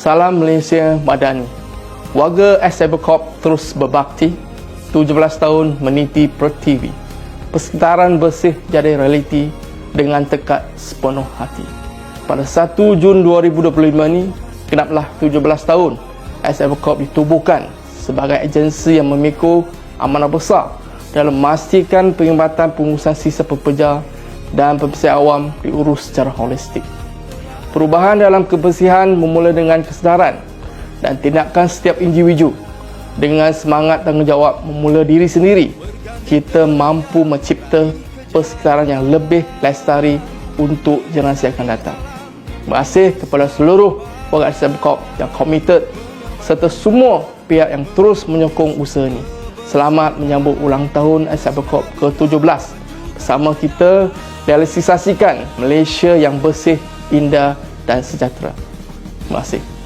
Salam Malaysia Madani. Warga Cybercorp terus berbakti 17 tahun meniti Pertivi. Persekitaran bersih jadi realiti dengan tekad sepenuh hati. Pada 1 Jun 2025 ini, genaplah 17 tahun Cybercorp ditubuhkan sebagai agensi yang memikul amanah besar dalam memastikan perkhidmatan pengurusan sisa pekerja dan pembersih awam diurus secara holistik. Perubahan dalam kebersihan memula dengan kesedaran dan tindakan setiap individu dengan semangat tanggungjawab memula diri sendiri. Kita mampu mencipta persekitaran yang lebih lestari untuk generasi akan datang. Terima kasih kepada seluruh warga SMCOP yang komited serta semua pihak yang terus menyokong usaha ini. Selamat menyambut ulang tahun SMCOP ke-17 bersama kita realisasikan Malaysia yang bersih, indah dan sejahtera. Terima kasih.